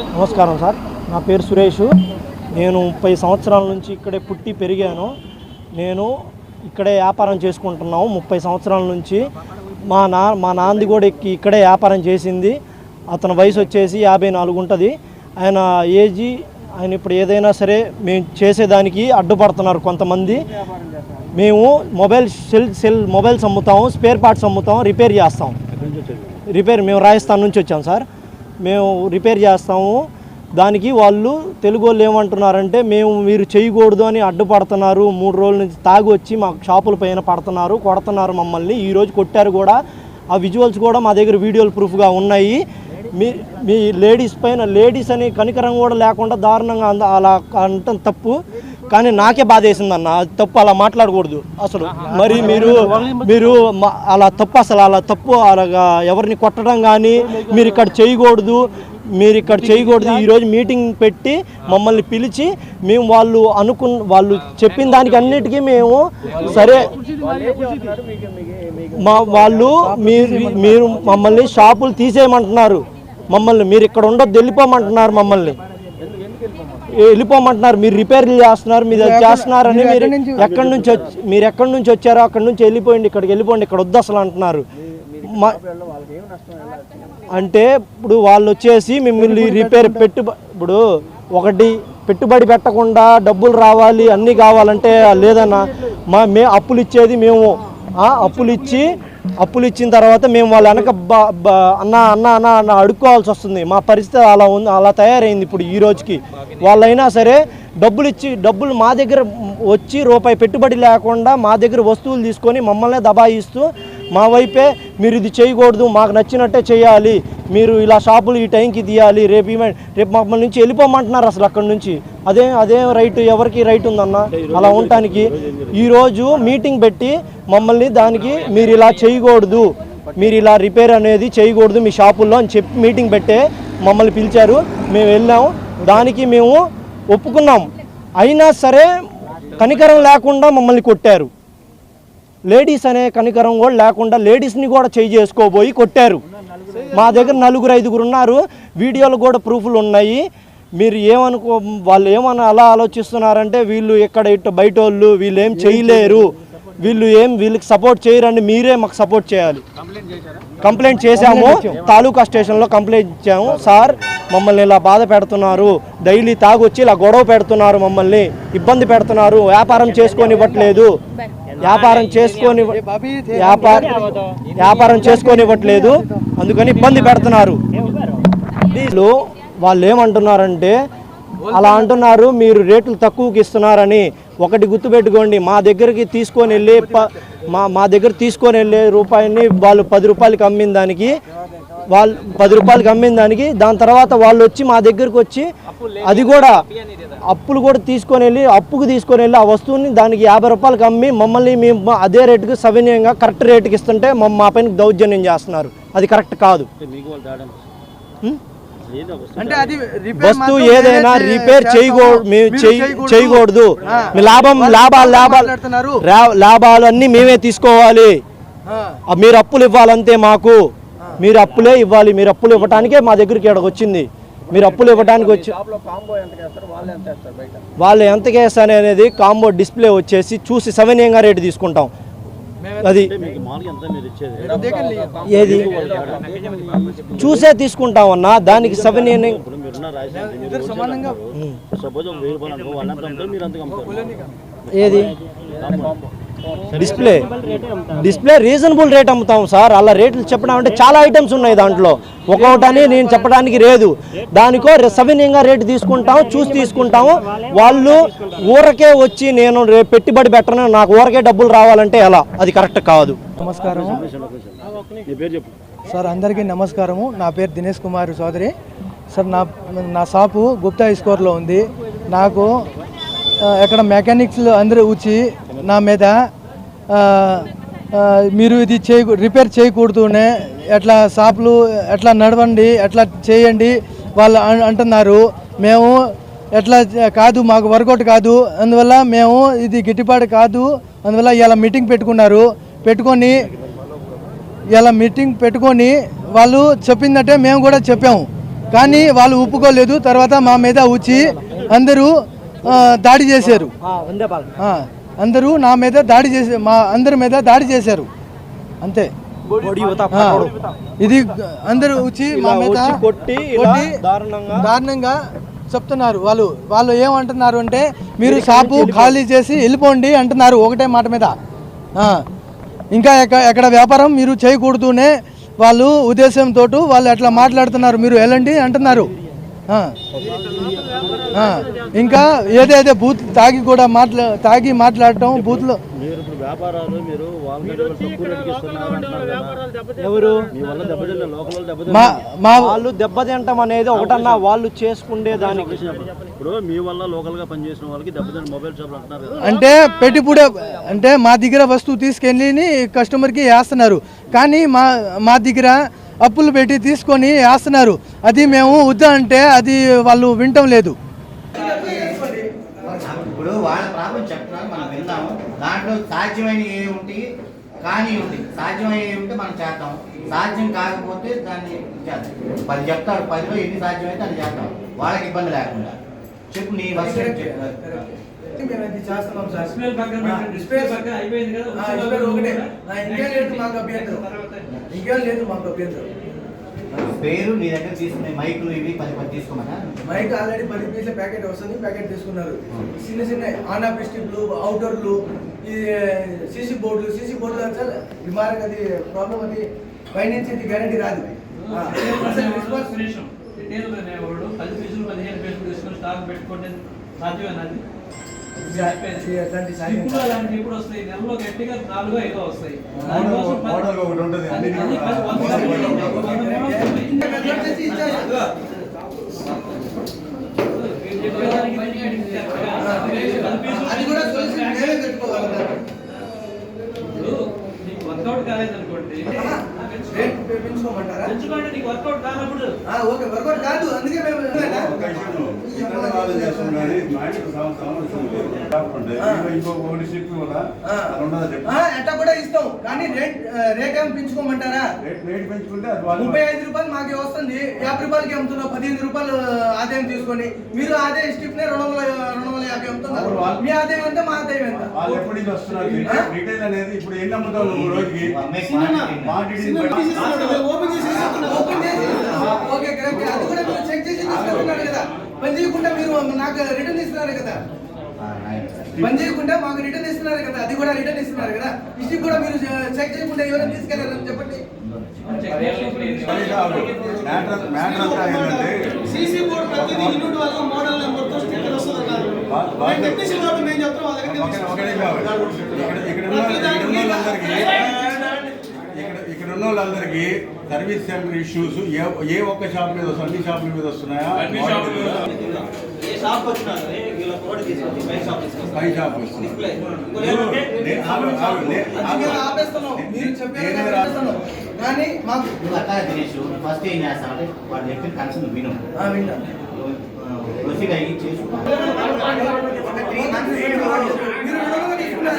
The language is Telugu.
నమస్కారం సార్. నా పేరు సురేష్. నేను ముప్పై సంవత్సరాల నుంచి ఇక్కడే పుట్టి పెరిగాను. నేను ఇక్కడే వ్యాపారం చేసుకుంటున్నాము. ముప్పై సంవత్సరాల నుంచి మా నా మా నాంది కూడా ఎక్కి ఇక్కడే వ్యాపారం చేసింది. అతని వయసు వచ్చేసి యాభై నాలుగు ఉంటుంది. ఆయన ఏజీ ఆయన ఇప్పుడు ఏదైనా సరే మేము చేసేదానికి అడ్డుపడుతున్నారు కొంతమంది. మేము మొబైల్ సెల్ సెల్ మొబైల్స్ అమ్ముతాము స్పేర్ పార్ట్స్ అమ్ముతాం రిపేర్ చేస్తాం రిపేర్ మేము రాజస్థాన్ నుంచి వచ్చాం సార్. మేము రిపేర్ చేస్తాము. దానికి వాళ్ళు తెలుగు వాళ్ళు ఏమంటున్నారంటే మేము మీరు చేయకూడదు అని అడ్డుపడుతున్నారు. మూడు రోజుల నుంచి తాగి వచ్చి మా షాపుల పైన పడుతున్నారు కొడుతున్నారు మమ్మల్ని. ఈరోజు కొట్టారు కూడా. ఆ విజువల్స్ కూడా మా దగ్గర వీడియోలు ప్రూఫ్గా ఉన్నాయి. మీ మీ లేడీస్ పైన లేడీస్ అని కనికరం కూడా లేకుండా దారుణంగా అంద అలా అంటాం తప్పు. కానీ నాకే బాధ వేసిందన్న అది తప్పు అలా మాట్లాడకూడదు. అసలు మరి మీరు మీరు అలా తప్పు అసలు అలా తప్పు అలాగా ఎవరిని కొట్టడం కానీ మీరు ఇక్కడ చేయకూడదు. మీరు ఇక్కడ చేయకూడదు. ఈరోజు మీటింగ్ పెట్టి మమ్మల్ని పిలిచి మేము వాళ్ళు అనుకున్న వాళ్ళు చెప్పిన దానికి అన్నిటికీ మేము సరే మా వాళ్ళు మీరు మీరు మమ్మల్ని షాపులు తీసేయమంటున్నారు. మమ్మల్ని మీరు ఇక్కడ ఉండొద్దు వెళ్ళిపోమంటున్నారు మమ్మల్ని. వెళ్ళిపోమంటున్నారు. మీరు రిపేర్లు చేస్తున్నారు మీరు చేస్తున్నారని మీరు ఎక్కడి నుంచి వచ్చి మీరు ఎక్కడి నుంచి వచ్చారో అక్కడి నుంచి వెళ్ళిపోయింది ఇక్కడికి వెళ్ళిపోండి ఇక్కడ వద్దు అసలు అంటున్నారు. అంటే ఇప్పుడు వాళ్ళు వచ్చేసి మిమ్మల్ని రిపేర్ పెట్టు ఇప్పుడు ఒకటి పెట్టుబడి పెట్టకుండా డబ్బులు రావాలి అన్నీ కావాలంటే లేదన్నా మా మే అప్పులు ఇచ్చేది మేము. అప్పులు ఇచ్చి అప్పులు ఇచ్చిన తర్వాత మేము వాళ్ళ వెనక అన్న అన్న అన్న అన్న అడుక్కోవాల్సి వస్తుంది. మా పరిస్థితి అలా ఉంది అలా తయారైంది ఇప్పుడు ఈ రోజుకి. వాళ్ళైనా సరే డబ్బులు ఇచ్చి డబ్బులు మా దగ్గర వచ్చి రూపాయి పెట్టుబడి లేకుండా మా దగ్గర వస్తువులు తీసుకొని మమ్మల్నే దబాయిస్తూ మా వైపే మీరు ఇది చేయకూడదు మాకు నచ్చినట్టే చేయాలి మీరు ఇలా షాపులు ఈ టైంకి తీయాలి రేపు ఈమె- రేపు మమ్మల్ని నుంచి వెళ్ళిపోమంటున్నారు అసలు అక్కడి నుంచి. అదే అదే రైట్ ఎవరికి రైట్ ఉందన్న? అలా ఉండటానికి ఈరోజు మీటింగ్ పెట్టి మమ్మల్ని దానికి మీరు ఇలా చేయకూడదు. మీరు ఇలా రిపేర్ అనేది చేయకూడదు మీ షాపుల్లో అని చెప్పి మీటింగ్ పెట్టే మమ్మల్ని పిలిచారు. మేము వెళ్ళాము దానికి మేము ఒప్పుకున్నాం. అయినా సరే కనికరం లేకుండా మమ్మల్ని కొట్టారు. లేడీస్ అనే కనికరం కూడా లేకుండా లేడీస్ని కూడా చేయి చేసుకోబోయి కొట్టారు. మా దగ్గర నలుగురు ఐదుగురు ఉన్నారు. వీడియోలు కూడా ప్రూఫ్లు ఉన్నాయి. మీరు ఏమనుకో వాళ్ళు ఏమని అలా ఆలోచిస్తున్నారంటే వీళ్ళు ఇక్కడ ఇటు బయట వాళ్ళు వీళ్ళు ఏం చేయలేరు. వీళ్ళు ఏం వీళ్ళకి సపోర్ట్ చేయరండి. మీరే మాకు సపోర్ట్ చేయాలి. కంప్లైంట్ చేశాము. తాలూకా స్టేషన్లో కంప్లైంట్ ఇచ్చాము. సార్ మమ్మల్ని ఇలా బాధ పెడుతున్నారు. డైలీ తాగొచ్చి ఇలా గొడవ పెడుతున్నారు మమ్మల్ని. ఇబ్బంది పెడుతున్నారు. వ్యాపారం చేసుకొని ఇవ్వట్లేదు. వ్యాపారం చేసుకొని వ్యాపార వ్యాపారం చేసుకొని ఇవ్వట్లేదు అందుకని ఇబ్బంది పెడుతున్నారు. వీళ్ళు వాళ్ళు ఏమంటున్నారంటే అలా అంటున్నారు మీరు రేట్లు తక్కువకి ఇస్తున్నారని. ఒకటి గుర్తుపెట్టుకోండి మా దగ్గరికి తీసుకొని వెళ్ళి ప- మా మా దగ్గర తీసుకొని వెళ్ళే రూపాయిని వాళ్ళు పది రూపాయలకి అమ్మిన దానికి వాళ్ళు పది రూపాయలకి అమ్మిన దానికి దాని తర్వాత వాళ్ళు వచ్చి మా దగ్గరకు వచ్చి అది కూడా అప్పులు కూడా తీసుకొని వెళ్ళి అప్పుకు తీసుకొని వెళ్ళి ఆ వస్తువుని దానికి యాభై రూపాయలకి అమ్మి మమ్మల్ని మేము అదే రేటుకి సవినయంగా కరెక్ట్ రేటుకి ఇస్తుంటే మా పైన దౌర్జన్యం చేస్తున్నారు. అది కరెక్ట్ కాదు. హ్మ్? అంటే అది రిపేర్ వస్తువు ఏదైనా రిపేర్. చేయకూడదు మేము చేయకూడదు. లాభం లాభాలు లాభాలు లాభాలు అన్నీ మేమే తీసుకోవాలి. మీరు అప్పులు ఇవ్వాలంతే మాకు. మీరు అప్పులే ఇవ్వాలి మీరు అప్పులు ఇవ్వటానికే మా దగ్గరికి ఇక్కడికి వచ్చింది. మీరు అప్పులు ఇవ్వడానికి వచ్చి వాళ్ళు ఎంత వేస్తాను అనేది కాంబో డిస్ప్లే వచ్చేసి చూసి సవినయంగా రేటు తీసుకుంటాం. అది. ఏది చూసే తీసుకుంటాం అన్న దానికి సవినయం ఏది? డిస్ప్లే. డిస్ప్లే రీజనబుల్ రేట్ అమ్ముతాం సార్. అలా రేట్లు చెప్పడం అంటే చాలా ఐటమ్స్ ఉన్నాయి దాంట్లో. ఒక్కొక్కటని నేను చెప్పడానికి లేదు. దానికో సవినీయంగా రేటు తీసుకుంటాం చూసి తీసుకుంటాము. వాళ్ళు ఊరకే వచ్చి నేను రేపు పెట్టుబడి పెట్టను. నాకు ఊరకే డబ్బులు రావాలంటే ఎలా? అది కరెక్ట్ కాదు. నమస్కారం సార్ అందరికీ నమస్కారము. నా పేరు దినేష్ కుమార్ చౌదరి. సార్ నా నా షాపు గుప్తా స్కోర్లో ఉంది. నాకు ఎక్కడ మెకానిక్స్ అందరూ వచ్చి నా మీద మీరు ఇది చేయ రిపేర్ చేయకూడదునే ఎట్లా షాపులు ఎట్లా నడవండి ఎట్లా చేయండి వాళ్ళు అంటున్నారు. మేము ఎట్లా కాదు మాకు వర్కౌట్ కాదు. అందువల్ల మేము ఇది గిట్టుబాటు కాదు. అందువల్ల ఇలా మీటింగ్ పెట్టుకున్నారు. పెట్టుకొని ఇలా మీటింగ్ పెట్టుకొని వాళ్ళు చెప్పిందంటే మేము కూడా చెప్పాము కానీ వాళ్ళు ఒప్పుకోలేదు. తర్వాత మా మీద వచ్చి అందరూ దాడి చేశారు. అందరూ నా మీద దాడి చేసే మా అందరి మీద దాడి చేశారు. అంతే. ఇది అందరూ వచ్చి మా మీద కొట్టి దారుణంగా చెప్తున్నారు. వాళ్ళు వాళ్ళు ఏమంటున్నారు అంటే మీరు షాపు ఖాళీ చేసి వెళ్ళిపోండి అంటున్నారు ఒకటే మాట మీద. ఆ, ఇంకా ఎక్క- ఎక్కడ వ్యాపారం మీరు చేయకూడదునే వాళ్ళు ఉద్దేశంతో వాళ్ళు అట్లా మాట్లాడుతున్నారు. మీరు వెళ్ళండి అంటున్నారు. ఇంకా ఏదైతే బూత్ తాగి కూడా మాట్లా తాగి మాట్లాడటం బూత్లో. ఎవరు? మీ వల్ల దెబ్బతిన్న లోకల్ వాళ్ళు దెబ్బతింటం అనేది ఒకటన్నా వాళ్ళు చేసుకుండే దానికి. ఇప్పుడు మీ వల్ల లోకల్గా పనిచేసిన వాళ్ళకి దెబ్బతిన్న మొబైల్ షాపులు అంటున్నారు కదా. అంటే పెట్టుబడి అంటే మా దగ్గర వస్తువు తీసుకెళ్ళి కస్టమర్కి వేస్తున్నారు. కానీ మా మా దగ్గర అప్పులు పెట్టి తీసుకొని వేస్తున్నారు. అది మేము వద్దా అంటే అది వాళ్ళు వినటం లేదు. ఇప్పుడు వాళ్ళ ప్రాబ్లం చెప్తున్నారు మనం విందాము. దాంట్లో సాధ్యమైన ఏ ఉంటాయి కానీ ఉంటాయి సాధ్యమయ్యే ఉంటే మనం చేద్దాం. సాధ్యం కాకపోతే దాన్ని చేద్దాం. పది చెప్తాడు పదిలో ఎన్ని సాధ్యమైతే అది చేద్దాం. వాళ్ళకి ఇబ్బంది లేకుండా. చెప్పు నీ వర్షం ఇంకేం లేదు మాకు అభ్యంతరం. ఇంకేం లేదు మాకు అభ్యంతరం. పేరు నీ దగ్గర తీసుకునే మైకులు ఇవి పది పది తీసుకోమన్నా మైక్ ఆల్రెడీ పది పీసుల ప్యాకెట్ వస్తుంది ప్యాకెట్ తీసుకున్నారు. చిన్న చిన్న ఆన్ ఆఫ్ స్టిప్లు అవుటర్లు ఈ సీసీ బోర్డులు సీసీ బోర్డులు సార్ రిమార్క్ అది ప్రాబ్లం అది పైనుంచి ఇది గ్యారంటీ రాదు. రిటైల్ అనేవాడు పది పీసులు పదిహేను పీసులు తీసుకొని స్టాక్ పెట్టుకోండి సాధ్యమేనా అలాంటివి ఎప్పుడు వస్తాయి నెలలో గట్టిగా నాలుగో ఐదో వస్తాయి వర్కౌట్ కాలేదనుకోండి పెంచుకోమంటారా పెంచుకోండి నీకు వర్కౌట్ కానప్పుడు ఆ, ఓకే వర్కౌట్ కాదు అందుకే మేము చెప్పి కూడా ఇస్తాం. కానీ రేట్ రేట్ ఏం పెంచుకోమంటారా? రేట్ రేట్ పెంచుకుంటే అది వాళ్ళు ముప్పై ఐదు రూపాయలు మాకే వస్తుంది. యాభై రూపాయలకి అమ్ముతున్నాం. పదిహేను రూపాయలు ఆదాయం తీసుకొని మీరు ఆదాయం స్టిప్ నే రెండు వందల రెండు వందల యాభై అమ్ముతున్నారు. మీ ఆదాయం ఎంత మా ఆదాయం ఎంత? వాళ్ళు ఎప్పటి నుంచి వస్తున్నారు? రిటైల్- అనేది ఇప్పుడు ఎన్ని అమ్ముతావు నువ్వు రోజుకి? ఓపెన్ చేసి ఓపెన్ చేసి ఓకే కరెక్ట్ అది కూడా మీరు చెక్ చేసి తీసుకుంటున్నారు కదా పని చేయకుండా మీరు నాకు రిటర్న్ ఇస్తున్నారు కదా. పని చేయకుండా మాకు రిటర్న్ ఇస్తున్నారు కదా. అది కూడా రిటర్న్ ఇస్తున్నారు కదా. ఇష్టికి కూడా మీరు చెక్ చేయకుండా ఎవరైనా తీసుకెళ్ళారని చెప్పండి. సీసీ బోర్డు ప్రతిదీ యూనిట్ వాళ్ళ మోడల్ స్టిక్కర్ టెక్నీషియన్ కాబట్టి మేము చెప్తాం వాళ్ళ దగ్గర ఒక- ఒకటే కాదు. ఇక్కడ ఇక్కడ ఉన్న వాళ్ళందరికీ సర్వీస్ సెంటర్ ఇష్యూస్ ఏ ఏ ఒక్క షాప్ మీద వస్తుంది అన్ని షాపుల మీద. వస్తున్నాయా పై షాప్ వస్తుంది. కానీ మాకు దినేష్ ఫస్ట్ ఏం చేస్తామంటే వాళ్ళు చెప్పిన కనెక్షన్ విను. ఆ, విన్నాం